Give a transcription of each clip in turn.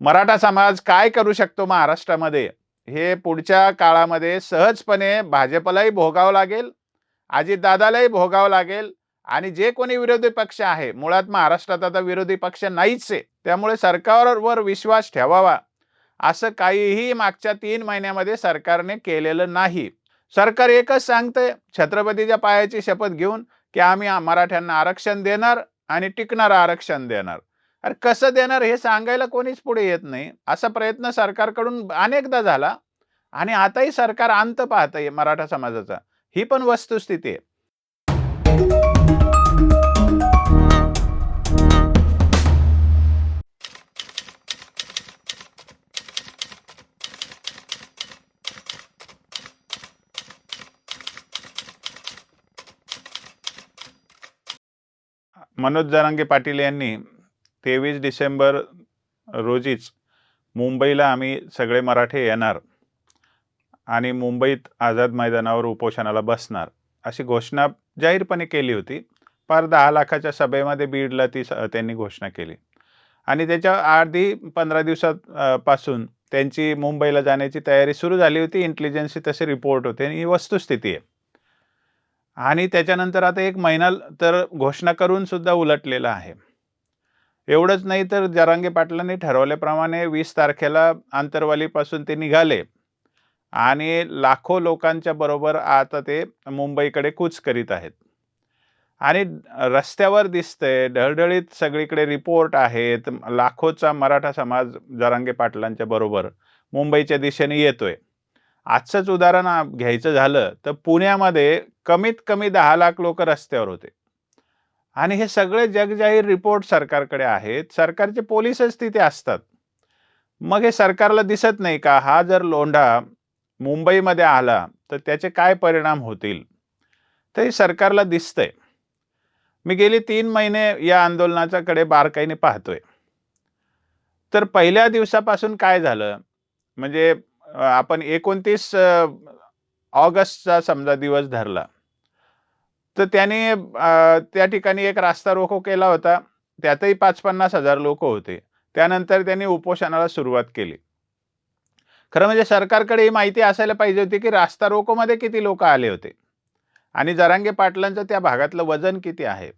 मराठा समाज काय करू शकतो महाराष्ट्रामध्ये? हे पुढच्या काळामध्ये सहजपणे भाजपलाही भोगावं लागेल अजितदादालाही भोगावं लागेल आणि जे कोणी विरोधी पक्ष आहे मुळात महाराष्ट्रात आता विरोधी पक्ष नाहीच आहे त्यामुळे सरकारवर विश्वास ठेवावा. असं काहीही मागच्या तीन महिन्यामध्ये सरकारने केलेलं नाही. सरकार एकच सांगतंय छत्रपतीच्या पायाची शपथ घेऊन की आम्ही मराठ्यांना आरक्षण देणार आणि टिकणारं आरक्षण देणार. अरे कसं देणार हे सांगायला कोणीच पुढे येत नाही. असा प्रयत्न सरकारकडून अनेकदा झाला. आणि आताही सरकार अंत आहे मराठा समाजाचा. ही पण वस्तुस्थिती आहे. मनोज जरांगे पाटील यांनी तेवीस डिसेंबर रोजीच मुंबईला आम्ही सगळे मराठे येणार आणि मुंबईत आझाद मैदानावर उपोषणाला बसणार अशी घोषणा जाहीरपणे केली होती. पार दहा लाखाच्या सभेमध्ये बीडला ती स- त्यांनी घोषणा केली. आणि त्याच्या आधी पंधरा दिवसात पासून त्यांची मुंबईला जाण्याची तयारी सुरू झाली होती. इंटेलिजन्सचे तसे रिपोर्ट होते आणि ही वस्तुस्थिती आहे. आणि त्याच्यानंतर आता एक महिना तर घोषणा करून सुद्धा उलटलेला आहे. एवढंच नाही तर जरांगे पाटलांनी ठरवल्याप्रमाणे वीस तारखेला आंतरवालीपासून ते निघाले. आणि लाखो लोकांच्या बरोबर आता ते मुंबईकडे कूच करीत आहेत. आणि रस्त्यावर दिसतंय ढळढळीत सगळीकडे रिपोर्ट आहेत लाखोचा मराठा समाज जरांगे पाटलांच्या बरोबर मुंबईच्या दिशेने येतोय. आजचंच उदाहरण घ्यायचं झालं तर पुण्यामध्ये कमीत कमी दहा लाख लोक रस्त्यावर होते. आणि हे सगळे जगजाहीर रिपोर्ट सरकारकडे आहेत. सरकारचे पोलीसच तिथे असतात. मग हे सरकारला दिसत नाही का? हा जर लोंढा मुंबईमध्ये आला तर त्याचे काय परिणाम होतील? तर हे सरकारला दिसतंय. मी गेली तीन महिने या आंदोलनाच्याकडे बारकाईने पाहतोय. तर पहिल्या दिवसापासून काय झालं? म्हणजे आपण एकोणतीस ऑगस्टचा समजा दिवस धरला. तर त्याने त्या ठिकाणी एक रास्ता रोको केला होता. त्यातही पाच पन्नास हजार लोक होते. त्यानंतर त्यांनी उपोषणाला सुरुवात केली. खरं म्हणजे सरकारकडे ही माहिती असायला पाहिजे होती की रास्ता रोकोमध्ये किती लोक आले होते? आणि जरांगे पाटलांचं त्या भागातलं वजन किती आहे?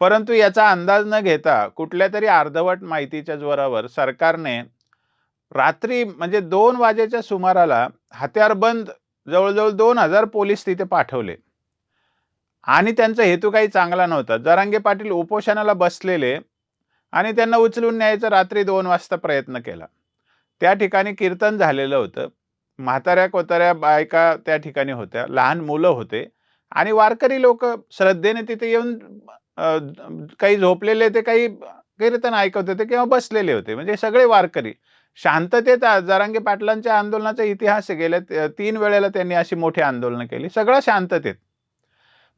परंतु याचा अंदाज न घेता कुठल्या तरी अर्धवट माहितीच्या जोरावर सरकारने रात्री म्हणजे दोन वाजेच्या सुमाराला हत्यारबंद जवळजवळ दोन हजार पोलीस तिथे पाठवले. आणि त्यांचा हेतू काही चांगला नव्हता. जरांगे पाटील उपोषणाला बसलेले आणि त्यांना उचलून न्यायचा रात्री दोन वाजता प्रयत्न केला. त्या ठिकाणी कीर्तन झालेलं होतं. म्हाताऱ्या कोताऱ्या बायका त्या ठिकाणी होत्या. लहान मुलं होते. आणि वारकरी लोक श्रद्धेने तिथे येऊन काही झोपलेले ते काही कीर्तन ऐकत होते किंवा बसलेले होते. म्हणजे सगळे वारकरी. शांततेत जरांगे पाटलांच्या आंदोलनाचा इतिहास गेल्या तीन वेळेला त्यांनी अशी मोठी आंदोलनं केली. सगळं शांततेत.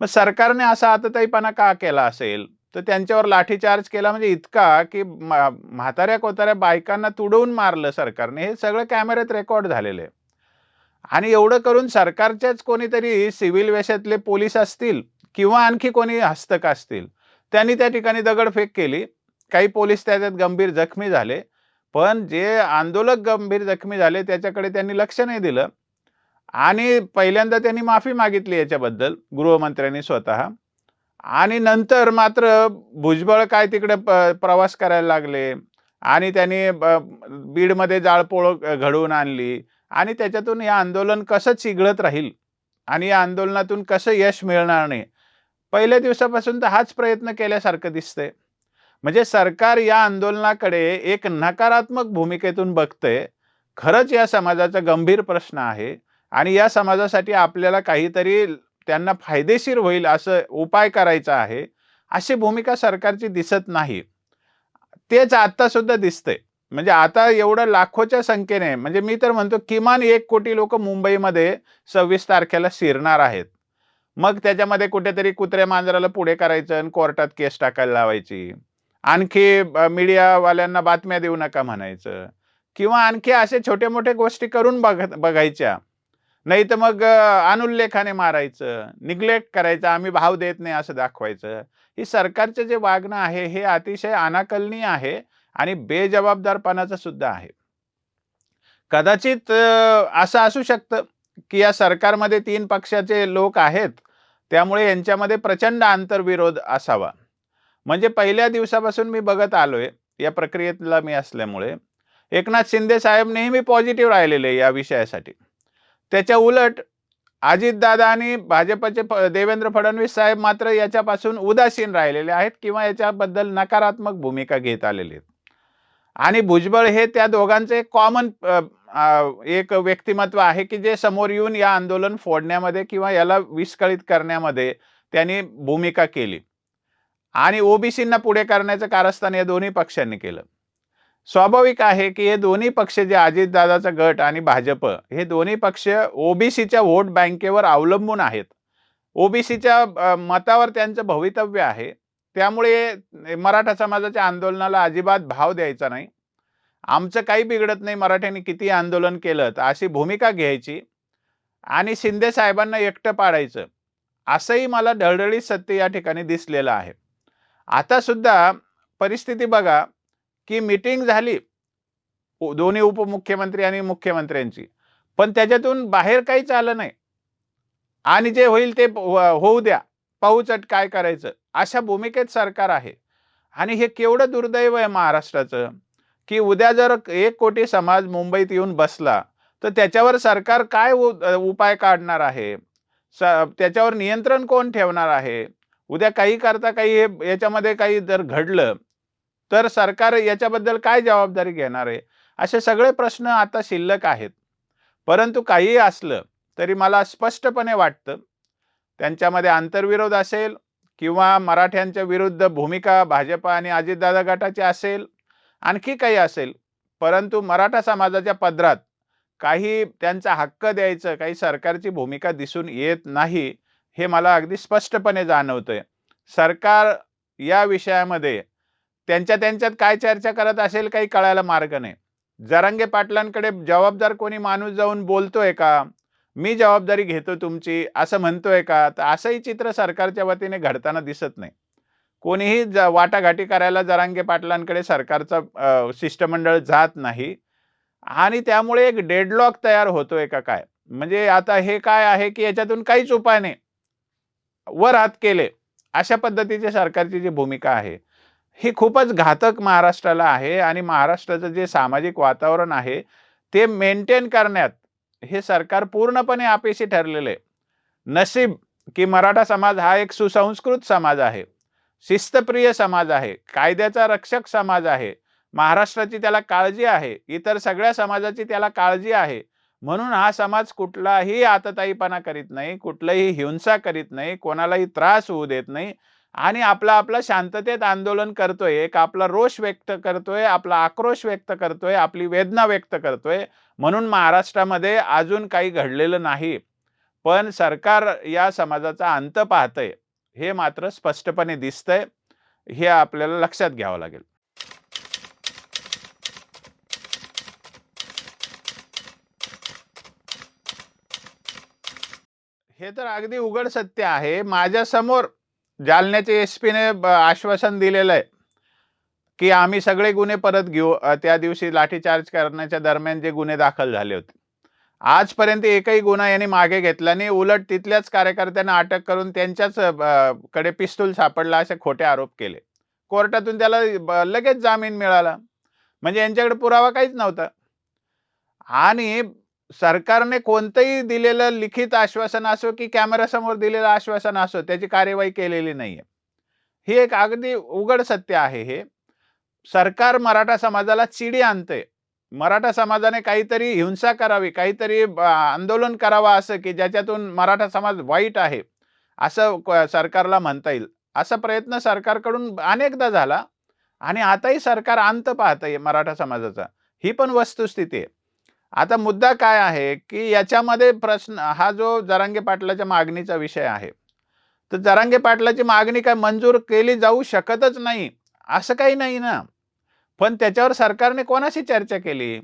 मग सरकारने असा आतताईपणा का केला असेल? तर त्यांच्यावर लाठीचार्ज केला म्हणजे इतका की म्हाताऱ्या कोताऱ्या बायकांना तुडवून मारलं सरकारने. हे सगळं कॅमेऱ्यात रेकॉर्ड झालेलं आहे. आणि एवढं करून सरकारच्याच कोणीतरी सिव्हिल वेशातले पोलीस असतील किंवा आणखी कोणी हस्तक असतील त्यांनी त्या ठिकाणी दगडफेक केली. काही पोलीस त्याच्यात गंभीर जखमी झाले. पण जे आंदोलक गंभीर जखमी झाले त्याच्याकडे त्यांनी लक्ष नाही दिलं. आणि पहिल्यांदा त्यांनी माफी मागितली याच्याबद्दल गृहमंत्र्यांनी स्वतः. आणि नंतर मात्र भुजबळ काय तिकडे प- प्रवास करायला लागले. आणि त्यांनी ब- बीडमध्ये जाळपोळ घडवून आणली. आणि त्याच्यातून हे आंदोलन कसं चिघळत राहील? आणि या आंदोलनातून कसं यश मिळणार नाही? पहिल्या दिवसापासून तर हाच प्रयत्न केल्यासारखं दिसतंय. म्हणजे सरकार या आंदोलनाकडे एक नकारात्मक भूमिकेतून बघतंय. खरंच या समाजाचा गंभीर प्रश्न आहे. आणि या समाजासाठी आपल्याला काहीतरी त्यांना फायदेशीर होईल असं उपाय करायचा आहे अशी भूमिका सरकारची दिसत नाही. तेच आता सुद्धा दिसतंय. म्हणजे आता एवढं लाखोच्या संख्येने म्हणजे मी तर म्हणतो किमान एक कोटी लोक मुंबईमध्ये सव्वीस तारखेला शिरणार आहेत. मग त्याच्यामध्ये कुठेतरी कुत्र्या मांजराला पुढे करायचं आणि कोर्टात केस टाकायला लावायची. आणखी मीडियावाल्यांना बातम्या देऊ नका म्हणायचं. किंवा आणखी असे छोटे मोठे गोष्टी करून बघ बघायच्या. नाही तर मग अनुल्लेखाने मारायचं निग्लेक्ट करायचं आम्ही भाव देत नाही असं दाखवायचं. ही सरकारचं जे वागणं आहे हे अतिशय अनाकलनीय आहे आणि बेजबाबदारपणाचं सुद्धा आहे. कदाचित असं असू शकतं की या सरकारमध्ये तीन पक्षाचे लोक आहेत त्यामुळे यांच्यामध्ये प्रचंड आंतरविरोध असावा. म्हणजे पहिल्या दिवसापासून मी बघत आलोय या प्रक्रियेतला मी असल्यामुळे. एकनाथ शिंदे साहेब नेहमी पॉझिटिव्ह राहिलेले या विषयासाठी. त्याच्या उलट अजितदादा आणि भाजपचे देवेंद्र फडणवीस साहेब मात्र याच्यापासून उदासीन राहिलेले आहेत किंवा याच्याबद्दल नकारात्मक भूमिका घेत आलेले आहेत. आणि भुजबळ हे त्या दोघांचे कॉमन एक व्यक्तिमत्व आहे की जे समोर येऊन या आंदोलन फोडण्यामध्ये किंवा याला विस्कळीत करण्यामध्ये त्यांनी भूमिका केली. आणि ओबीसींना पुढे करण्याचं कारस्थान या दोन्ही पक्षांनी केलं. स्वाभाविक आहे की हे दोन्ही पक्ष जे अजितदादाचा गट आणि भाजप हे दोन्ही पक्ष ओबीसीच्या व्होट बँकेवर अवलंबून आहेत. ओबीसीच्या मतावर त्यांचं भवितव्य आहे. त्यामुळे मराठा समाजाच्या आंदोलनाला अजिबात भाव द्यायचा नाही. आमचं काही बिघडत नाही मराठ्यांनी किती आंदोलन केलं तर अशी भूमिका घ्यायची आणि शिंदे साहेबांना एकटं पाडायचं असंही मला ढळढळीत सत्य या ठिकाणी दिसलेलं आहे. आता सुद्धा परिस्थिती बघा की मीटिंग झाली दोन्ही उपमुख्यमंत्री आणि मुख्यमंत्र्यांची. पण त्याच्यातून बाहेर काहीच आलं नाही. आणि जे होईल ते होऊ द्या. पाहूचट काय करायचं. अशा भूमिकेत सरकार आहे. आणि हे केवढं दुर्दैव आहे महाराष्ट्राचं की उद्या जर एक कोटी समाज मुंबईत येऊन बसला तर त्याच्यावर सरकार काय उ- उपाय काढणार आहे? स त्याच्यावर नियंत्रण कोण ठेवणार आहे? उद्या काही करता काही हे याच्यामध्ये काही जर घडलं तर सरकार याच्याबद्दल काय जबाबदारी घेणार आहे? असे सगळे प्रश्न आता शिल्लक आहेत. परंतु काहीही असलं तरी मला स्पष्टपणे वाटतं त्यांच्यामध्ये आंतरविरोध असेल किंवा मराठ्यांच्या विरुद्ध भूमिका भाजप आणि अजितदादा गटाची असेल आणखी काही असेल परंतु मराठा समाजाच्या पदरात काही त्यांचा हक्क द्यायचं काही सरकारची भूमिका दिसून येत नाही हे मला अगदी स्पष्टपणे जाणवतंय. सरकार या विषयामध्ये त्यांच्या त्यांच्यात काय चर्चा करत असेल काही कळायला मार्ग नाही. जरांगे पाटलांकडे जबाबदार कोणी माणूस जाऊन बोलतोय का? मी जबाबदारी घेतो तुमची असं म्हणतोय का? तर असंही चित्र सरकारच्या वतीने घडताना दिसत नाही. कोणीही ज- वाटाघाटी करायला जरांगे पाटलांकडे सरकारचा शिष्टमंडळ जात नाही. आणि त्यामुळे एक डेडलॉक तयार होतोय का काय? म्हणजे आता हे काय आहे की याच्यातून काहीच उपाय नाही. वर हात केले. अशा पद्धतीची सरकारची जी भूमिका आहे हे खूपच घातक महाराष्ट्राला आहे आणि महाराष्ट्राचं जे सामाजिक वातावरण आहे ते मेंटेन करण्यात हे सरकार पूर्णपणे अपेशी ठरलेलं आहे. नशीब की मराठा समाज हा एक सुसंस्कृत समाज आहे. शिस्तप्रिय समाज आहे. कायद्याचा रक्षक समाज आहे. महाराष्ट्राची त्याला काळजी आहे. इतर सगळ्या समाजाची त्याला काळजी आहे. म्हणून हा समाज कुठलाही आतताईपणा करीत नाही कुठलंही हिंसा करीत नाही कोणालाही त्रास होऊ देत नाही. आणि आपला आपला शांततेत आंदोलन करतोय एक आपला रोष व्यक्त करतोय आपला आक्रोश व्यक्त करतोय आपली वेदना व्यक्त करतोय. म्हणून महाराष्ट्रामध्ये अजून काही घडलेलं नाही. पण सरकार या समाजाचा अंत पाहतंय हे मात्र स्पष्टपणे दिसतंय. हे आपल्याला लक्षात घ्यावं लागेल. हे तर अगदी उघड सत्य आहे. माझ्यासमोर जालन्याचे एस पीने आश्वासन दिलेलं आहे की आम्ही सगळे गुन्हे परत घेऊ. त्या दिवशी लाठीचार्ज करण्याच्या दरम्यान जे गुन्हे दाखल झाले होते. आजपर्यंत एकही गुन्हा यांनी मागे घेतला नाही. उलट तिथल्याच कार्यकर्त्यांना अटक करून त्यांच्याच कडे पिस्तूल सापडला असे खोटे आरोप केले. कोर्टातून त्याला लगेच जामीन मिळाला. म्हणजे यांच्याकडे पुरावा काहीच नव्हता. आणि सरकारने कोणतंही दिलेलं लिखित आश्वासन असो की कॅमेऱ्यासमोर दिलेलं आश्वासन असो त्याची कार्यवाही केलेली नाहीये. ही एक अगदी उघड सत्य आहे हे. सरकार मराठा समाजाला चिडी आणतंय. मराठा समाजाने काहीतरी हिंसा करावी काहीतरी आंदोलन करावं असं की ज्याच्यातून मराठा समाज वाईट आहे असं क- सरकारला म्हणता येईल. असा प्रयत्न सरकारकडून अनेकदा झाला आणि आताही सरकार अंत आहे मराठा समाजाचा. ही पण वस्तुस्थिती आहे. आता मुद्दा काय आहे की याच्यामध्ये प्रश्न हा जो जरांगे पाटलाच्या मागणीचा विषय आहे तर जरांगे पाटलाची मागणी काय मंजूर केली जाऊ शकतच नाही असं काही नाही ना. पण त्याच्यावर सरकारने कोणाशी चर्चा केली?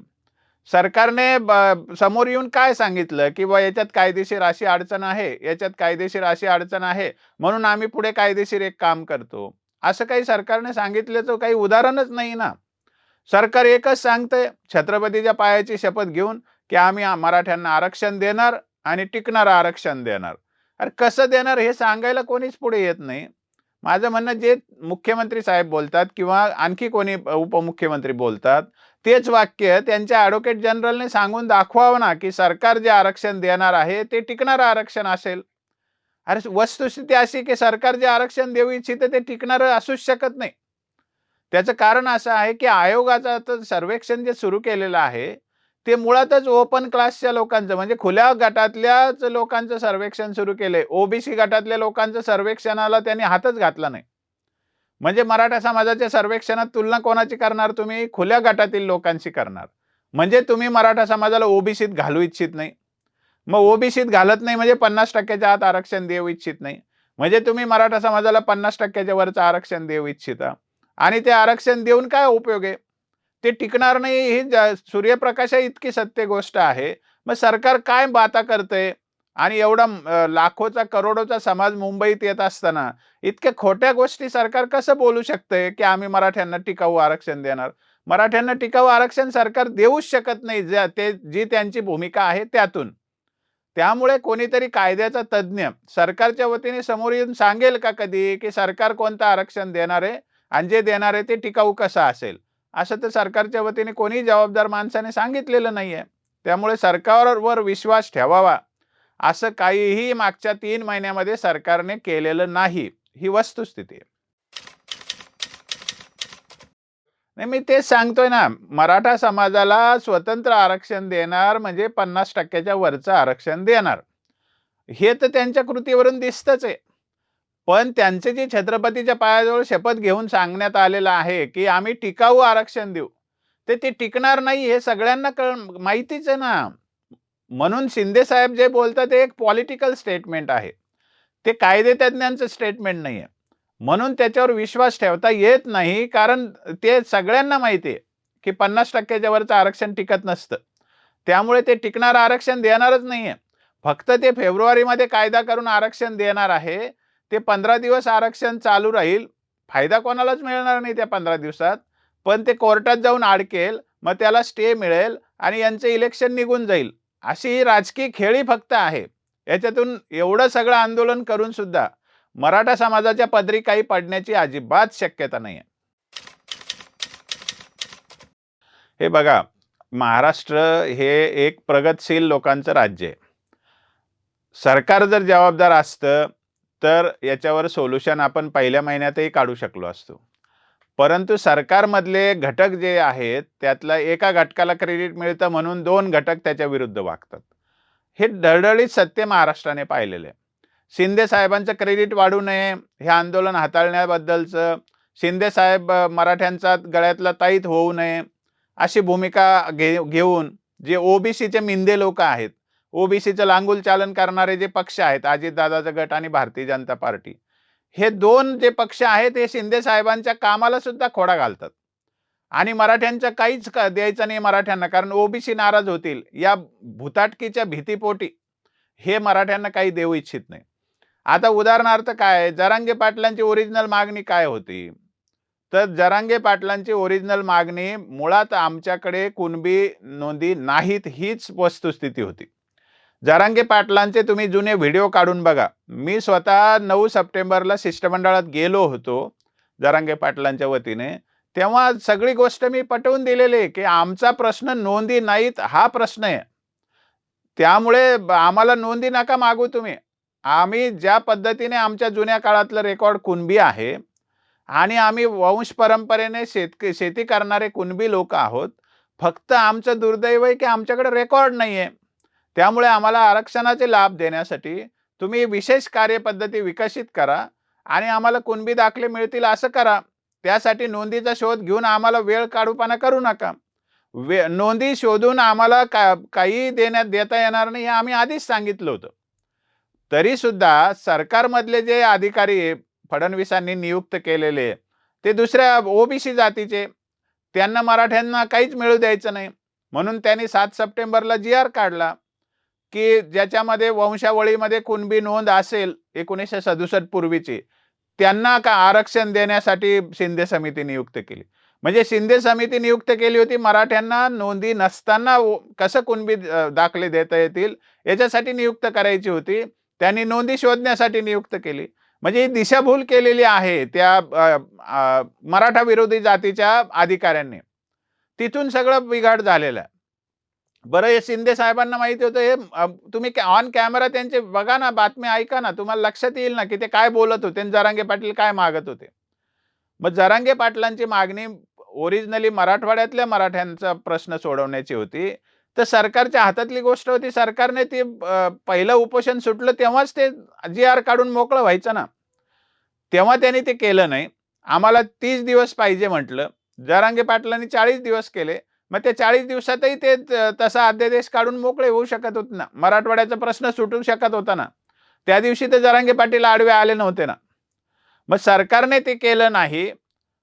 सरकारने ब- समोर येऊन काय सांगितलं? की बा याच्यात कायदेशीर अशी अडचण आहे याच्यात कायदेशीर अशी अडचण आहे म्हणून आम्ही पुढे कायदेशीर एक काम करतो. असं काही सरकारने सांगितल्याचं काही उदाहरणच नाही ना. सरकार एकच सांगतंय छत्रपतीच्या पायाची शपथ घेऊन की आम्ही मराठ्यांना आरक्षण देणार आणि टिकणारं आरक्षण देणार. अरे कसं देणार हे सांगायला कोणीच पुढे येत नाही. माझं म्हणणं जे मुख्यमंत्री साहेब बोलतात किंवा आणखी कोणी उपमुख्यमंत्री बोलतात तेच वाक्य त्यांच्या ॲडव्होकेट जनरलने सांगून दाखवावं ना की सरकार जे आरक्षण देणार आहे ते टिकणारं आरक्षण असेल. अरे वस्तुस्थिती अशी की सरकार जे आरक्षण देऊ इच्छिते ते टिकणारं असूच शकत नाही. त्याचं कारण असं आहे की आयोगाचं आता सर्वेक्षण जे सुरू केलेलं आहे ते मुळातच ओपन क्लासच्या लोकांचं म्हणजे खुल्या गटातल्याच लोकांचं सर्वेक्षण सुरू केलंय. ओबीसी गटातल्या लोकांचं सर्वेक्षणाला त्यांनी हातच घातला नाही. म्हणजे मराठा समाजाच्या सर्वेक्षणात तुलना कोणाची करणार तुम्ही? खुल्या गटातील लोकांशी करणार. म्हणजे तुम्ही मराठा समाजाला ओबीसीत घालू इच्छित नाही. मग ओबीसीत घालत नाही म्हणजे पन्नास टक्क्याच्या आत आरक्षण देऊ इच्छित नाही. म्हणजे तुम्ही मराठा समाजाला पन्नास टक्क्याच्या वरचं आरक्षण देऊ इच्छिता. आणि ते आरक्षण देऊन काय उपयोग आहे? ते टिकणार नाही ही सूर्यप्रकाशा इतकी सत्य गोष्ट आहे. मग सरकार काय बाता करतंय? आणि एवढा लाखोचा करोडोचा समाज मुंबईत येत असताना इतक्या खोट्या गोष्टी सरकार कसं बोलू शकते की आम्ही मराठ्यांना टिकाऊ आरक्षण देणार? मराठ्यांना टिकाऊ आरक्षण सरकार देऊच शकत नाही ज्या ते जी त्यांची भूमिका आहे त्यातून. त्यामुळे कोणीतरी कायद्याचा तज्ज्ञ सरकारच्या वतीने समोर येऊन सांगेल का कधी की सरकार कोणतं आरक्षण देणार आहे? आणि जे देणार आहे ते टिकाऊ कसं असेल? असं तर सरकारच्या वतीने कोणी जबाबदार माणसाने सांगितलेलं नाहीये. त्यामुळे सरकारवर विश्वास ठेवावा. असं काहीही मागच्या तीन महिन्यामध्ये सरकारने केलेलं नाही. ही वस्तुस्थिती आहे. नाही मी तेच सांगतोय ना मराठा समाजाला स्वतंत्र आरक्षण देणार म्हणजे पन्नास टक्क्याच्या वरचं आरक्षण देणार. हे तर त्यांच्या कृतीवरून दिसतच आहे. पण त्यांचे जे छत्रपतीच्या पायाजवळ शपथ घेऊन सांगण्यात आलेलं आहे की आम्ही टिकाऊ आरक्षण देऊ ते ते टिकणार नाही हे सगळ्यांना कळ माहितीच आहे ना. म्हणून शिंदे साहेब जे बोलतात ते एक पॉलिटिकल स्टेटमेंट आहे. ते कायदे तज्ज्ञांचं स्टेटमेंट नाही आहे म्हणून त्याच्यावर विश्वास ठेवता येत नाही कारण ते सगळ्यांना माहिती आहे की पन्नास टक्क्याच्या वरचं आरक्षण टिकत नसतं. त्यामुळे ते टिकणारं आरक्षण देणारच नाही आहे फक्त ते फेब्रुवारीमध्ये कायदा करून आरक्षण देणार आहे. ते पंधरा दिवस आरक्षण चालू राहील. फायदा कोणालाच मिळणार नाही त्या पंधरा दिवसात. पण ते कोर्टात जाऊन अडकेल मग त्याला स्टे मिळेल आणि यांचं इलेक्शन निघून जाईल. अशी ही राजकीय खेळी फक्त आहे. याच्यातून एवढं सगळं आंदोलन करून सुद्धा मराठा समाजाच्या पदरी काही पडण्याची अजिबात शक्यता नाही आहे हे बघा महाराष्ट्र हे एक प्रगतशील लोकांचं राज्य आहे. सरकार जर जबाबदार असतं तर याच्यावर सोल्युशन आपण पहिल्या महिन्यातही काढू शकलो असतो. परंतु सरकारमधले घटक जे आहेत त्यातला एका घटकाला क्रेडिट मिळतं म्हणून दोन घटक त्याच्या विरुद्ध वागतात. हे डळडळीत सत्य महाराष्ट्राने पाहिलेलं आहे. शिंदे साहेबांचं क्रेडिट वाढू नये हे आंदोलन हाताळण्याबद्दलचं शिंदे साहेब मराठ्यांचा गळ्यातला ताईत होऊ नये अशी भूमिका घे घेऊन जे ओबीसीचे मिंदे लोक आहेत ओबीसीचं लांगुल चालन करणारे जे पक्ष आहेत अजितदादाचा गट आणि भारतीय जनता पार्टी हे दोन जे पक्ष आहेत हे शिंदे साहेबांच्या कामाला सुद्धा खोडा घालतात. आणि मराठ्यांचं काहीच का द्यायचं नाही मराठ्यांना कारण ओबीसी नाराज होतील. या भूताटकीच्या भीतीपोटी हे मराठ्यांना काही देऊ इच्छित नाही. आता उदाहरणार्थ काय जरांगे पाटलांची ओरिजिनल मागणी काय होती? तर जरांगे पाटलांची ओरिजिनल मागणी मुळात आमच्याकडे कुणबी नोंदी नाहीत हीच वस्तुस्थिती होती. जरांगे पाटलांचे तुम्ही जुने व्हिडिओ काढून बघा. मी स्वतः नऊ सप्टेंबरला शिष्टमंडळात गेलो होतो जरांगे पाटलांच्या वतीने. तेव्हा सगळी गोष्ट मी पटवून दिलेली आहे की आमचा प्रश्न नोंदी नाहीत हा प्रश्न आहे. त्यामुळे आम्हाला नोंदी नका मागू तुम्ही. आम्ही ज्या पद्धतीने आमच्या जुन्या काळातलं रेकॉर्ड कुणबी आहे आणि आम्ही वंश परंपरेने शेतक शेती करणारे कुणबी लोक आहोत फक्त आमचं दुर्दैव आहे की आमच्याकडे रेकॉर्ड नाही आहे त्यामुळे आम्हाला आरक्षणाचे लाभ देण्यासाठी तुम्ही विशेष कार्यपद्धती विकसित करा आणि आम्हाला कुणबी दाखले मिळतील असं करा. त्यासाठी नोंदीचा शोध घेऊन आम्हाला वेळ काढूपणा करू नका. वे नोंदी शोधून आम्हाला का काही देण्यात देता येणार नाही हे आम्ही आधीच सांगितलं होतं. तरीसुद्धा सरकारमधले जे अधिकारी फडणवीसांनी नियुक्त केलेले ते दुसऱ्या ओबीसी जातीचे त्यांना मराठ्यांना काहीच मिळू द्यायचं नाही. म्हणून त्यांनी सात सप्टेंबरला जी आर काढला. की ज्याच्यामध्ये वंशावळीमध्ये कुणबी नोंद असेल एकोणीसशे सदुसष्ट पूर्वीची त्यांना का आरक्षण देण्यासाठी शिंदे समिती नियुक्त केली? म्हणजे शिंदे समिती नियुक्त केली होती मराठ्यांना नोंदी नसताना कसं कुणबी दाखले देता येतील याच्यासाठी नियुक्त करायची होती त्यांनी नोंदी शोधण्यासाठी नियुक्त केली. म्हणजे ही दिशाभूल केलेली आहे त्या मराठा विरोधी जातीच्या अधिकाऱ्यांनी. तिथून सगळं बिघाड झालेलं आहे. बरं हे शिंदे साहेबांना माहिती होतं हे तुम्ही ऑन कॅमेरा त्यांचे बघा ना बातमी ऐका ना तुम्हाला लक्षात येईल ना की ते काय बोलत होते आणि जरांगे पाटील काय मागत होते. मग जरांगे पाटलांची मागणी ओरिजिनली मराठवाड्यातल्या मराठ्यांचा प्रश्न सोडवण्याची होती. तर सरकारच्या हातातली गोष्ट होती सरकारने ती पहिलं उपोषण सुटलं तेव्हाच ते जी आर काढून मोकळं व्हायचं ना. तेव्हा त्यांनी ते केलं नाही. आम्हाला तीस दिवस पाहिजे म्हटलं. जरांगे पाटलांनी चाळीस दिवस केले. मग ते चाळीस दिवसातही ते तसा अध्यादेश काढून मोकळे होऊ शकत होते ना. मराठवाड्याचा प्रश्न सुटू शकत होता ना. त्या दिवशी ते जरांगे पाटील आडवे आले नव्हते ना. मग सरकारने ते केलं नाही.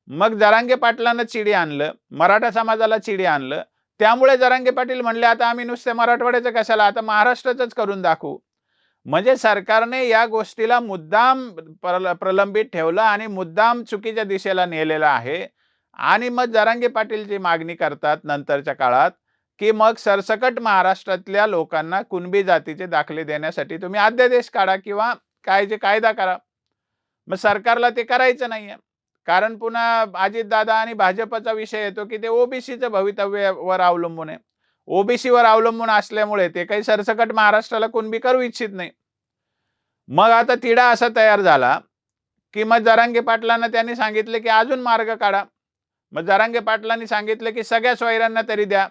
मग जरांगे पाटलांना चिडी आणलं मराठा समाजाला चिडी आणलं. त्यामुळे जरांगे पाटील म्हणले आता आम्ही नुसत्या मराठवाड्याचं कशाला आता महाराष्ट्राचंच करून दाखवू. म्हणजे सरकारने या गोष्टीला मुद्दाम प्रल- प्रलंबित ठेवलं आणि मुद्दाम चुकीच्या दिशेला नेलेलं आहे. आणि मग जरांगे पाटील जी मागणी करतात नंतरच्या काळात की मग सरसकट महाराष्ट्रातल्या लोकांना कुणबी जातीचे दाखले देण्यासाठी तुम्ही अध्यादेश काढा किंवा काय जे कायदा करा. मग सरकारला ते करायचं नाहीये. कारण पुन्हा अजितदादा आणि भाजपचा विषय येतो की ते ओबीसीचं भवितव्यावर अवलंबून आहे. ओबीसीवर अवलंबून असल्यामुळे ते काही सरसकट महाराष्ट्राला कुणबी करू इच्छित नाही. मग आता तिढा असा तयार झाला की मग जरांगे पाटलांना त्यांनी सांगितले की अजून मार्ग काढा. मग जरांगे पाटलांनी सांगितलं की सगळ्या सोयऱ्यांना तरी द्या.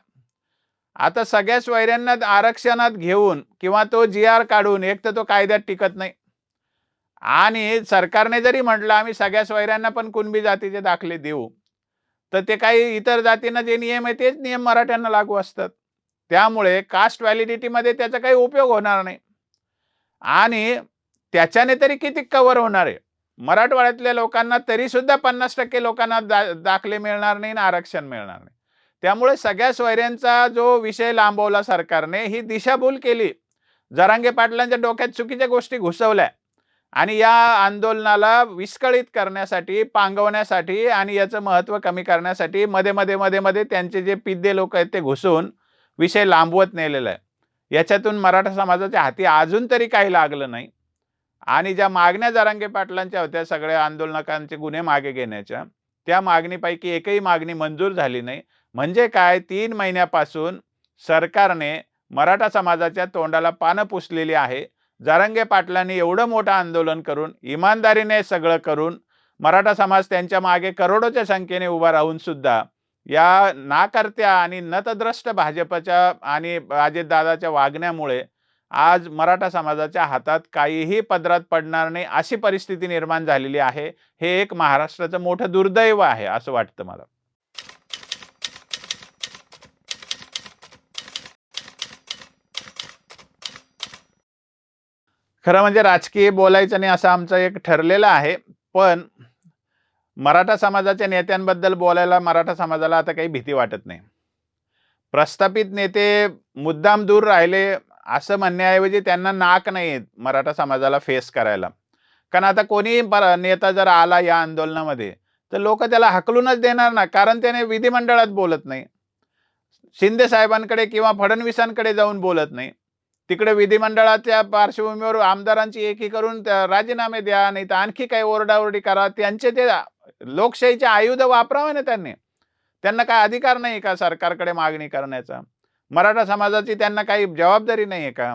आता सगळ्या सोयऱ्यांना आरक्षणात घेऊन किंवा तो जी आर काढून एक तर तो कायद्यात टिकत नाही. आणि सरकारने जरी म्हटलं आम्ही सगळ्या सोयऱ्यांना पण कुणबी जातीचे दाखले देऊ. तर ते काही इतर जातींना जे नियम आहे तेच नियम मराठ्यांना लागू असतात. त्यामुळे कास्ट व्हॅलिडिटीमध्ये त्याचा काही उपयोग होणार नाही. आणि त्याच्याने तरी किती कव्हर होणार आहे? मराठवाड्यातल्या लोकांना तरीसुद्धा पन्नास टक्के लोकांना दा दाखले मिळणार नाही आणि आरक्षण मिळणार नाही. त्यामुळे सगळ्या सोयऱ्यांचा जो विषय लांबवला सरकारने ही दिशाभूल केली. जरांगे पाटलांच्या डोक्यात चुकीच्या गोष्टी घुसवल्या आणि या आंदोलनाला विस्कळीत करण्यासाठी पांगवण्यासाठी आणि याचं महत्त्व कमी करण्यासाठी मध्ये मध्ये मध्ये मध्ये त्यांचे जे पिद्दे लोक आहेत ते घुसून विषय लांबवत नेलेला आहे. याच्यातून मराठा समाजाच्या हाती अजून तरी काही लागलं नाही. आणि ज्या मागण्या जारांगे पाटलांच्या होत्या सगळ्या आंदोलनकांचे गुन्हे मागे घेण्याच्या त्या मागणीपैकी एकही मागणी मंजूर झाली नाही. म्हणजे काय? तीन महिन्यापासून सरकारने मराठा समाजाच्या तोंडाला पानं पुसलेली आहे. जारंगे पाटलांनी एवढं मोठं आंदोलन करून इमानदारीने सगळं करून मराठा समाज त्यांच्या मागे करोडोच्या संख्येने उभा राहून सुद्धा या नाकर्त्या आणि नतद्रष्ट भाजपच्या आणि अजितदादाच्या वागण्यामुळे आज मराठा समाजाच्या हातात काहीही पदरात पडणार नाही अशी परिस्थिती निर्माण झालेली आहे. हे एक महाराष्ट्राचं मोठं दुर्दैव आहे असं वाटतं मला. खरं म्हणजे राजकीय बोलायचं नाही असं आमचं एक ठरलेलं आहे पण मराठा समाजाच्या नेत्यांबद्दल बोलायला मराठा समाजाला आता काही भीती वाटत नाही. प्रस्थापित नेते मुद्दाम दूर राहिले असं म्हणण्याऐवजी त्यांना नाक नाही मराठा समाजाला फेस करायला. कारण आता कोणी पर- नेता जर आला या आंदोलनामध्ये तर लोक त्याला हकलूनच देणार ना कारण त्याने विधिमंडळात बोलत नाही. शिंदे साहेबांकडे किंवा फडणवीसांकडे जाऊन बोलत नाही. तिकडे विधिमंडळाच्या पार्श्वभूमीवर आमदारांची एकी करून त्या राजीनामे द्या नाही तर आणखी काही ओरडाओरडी करा. त्यांचे ते लोकशाहीचे आयुध वापरावे ना त्यांनी. त्यांना काय अधिकार नाही का सरकारकडे मागणी करण्याचा? मराठा समाजाची त्यांना काही जबाबदारी नाही आहे का?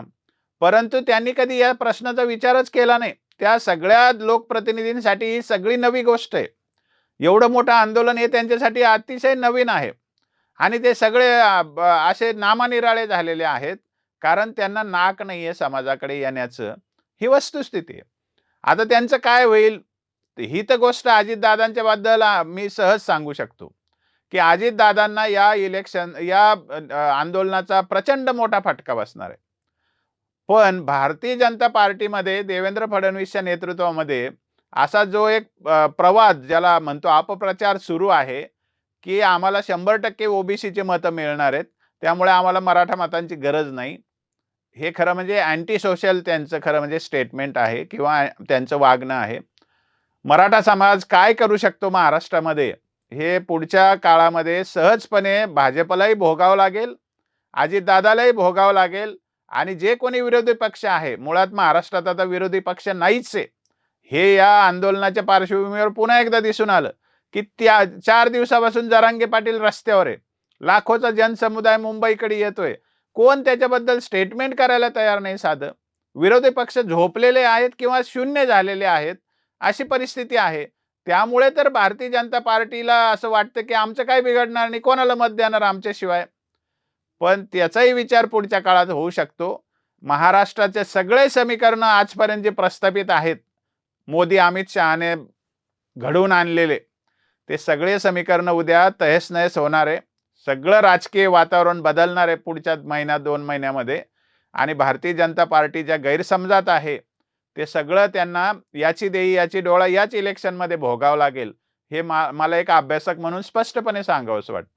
परंतु त्यांनी कधी या प्रश्नाचा विचारच केला नाही. त्या सगळ्या लोकप्रतिनिधींसाठी ही सगळी नवी गोष्ट आहे. एवढं मोठं आंदोलन हे त्यांच्यासाठी अतिशय नवीन आहे. आणि ते सगळे असे नामानिराळे झालेले आहेत. कारण त्यांना नाक नाही आहे समाजाकडे येण्याचं. ही वस्तुस्थिती आहे. आता त्यांचं काय होईल? ही तर गोष्ट अजितदादांच्या बद्दल मी सहज सांगू शकतो. की अजितदादांना या इलेक्शन या आंदोलनाचा प्रचंड मोठा फटका बसणार आहे. पण भारतीय जनता पार्टीमध्ये देवेंद्र फडणवीसच्या नेतृत्वामध्ये असा जो एक प्रवाद ज्याला म्हणतो अपप्रचार सुरू आहे की आम्हाला शंभर टक्के ओबीसीचे मतं मिळणार आहेत त्यामुळे आम्हाला मराठा मतांची गरज नाही. हे खरं म्हणजे अँटी सोशल त्यांचं खरं म्हणजे स्टेटमेंट आहे किंवा त्यांचं वागणं आहे. मराठा समाज काय करू शकतो महाराष्ट्रामध्ये? हे पुढच्या काळामध्ये सहजपणे भाजपलाही भोगावं लागेल अजितदादालाही भोगावं लागेल आणि जे कोणी विरोधी पक्ष आहे मुळात महाराष्ट्रात आता विरोधी पक्ष नाहीच आहे हे या आंदोलनाच्या पार्श्वभूमीवर पुन्हा एकदा दिसून आलं की त्या चार दिवसापासून जरांगे पाटील रस्त्यावर आहे लाखोचा जनसमुदाय मुंबईकडे येतोय. कोण त्याच्याबद्दल स्टेटमेंट करायला तयार नाही साधं? विरोधी पक्ष झोपलेले आहेत किंवा शून्य झालेले आहेत अशी परिस्थिती आहे. त्यामुळे तर भारतीय जनता पार्टीला असं वाटतं की आमचं काय बिघडणार नाही. कोणाला मत देणार आमच्याशिवाय? पण त्याचाही विचार पुढच्या काळात होऊ शकतो. महाराष्ट्राचे सगळे समीकरणं आजपर्यंत जे प्रस्थापित आहेत मोदी अमित शहाने घडवून आणलेले ते सगळे समीकरणं उद्या तहस नहस होणार आहे. सगळं राजकीय वातावरण बदलणार आहे पुढच्या महिन्यात दोन महिन्यामध्ये. आणि भारतीय जनता पार्टी ज्या गैरसमजात आहे ते सगळं त्यांना याची देई याची डोळा याच इलेक्शनमध्ये भोगावं लागेल. हे मा मला एक अभ्यासक म्हणून स्पष्टपणे सांगावंसं वाटतं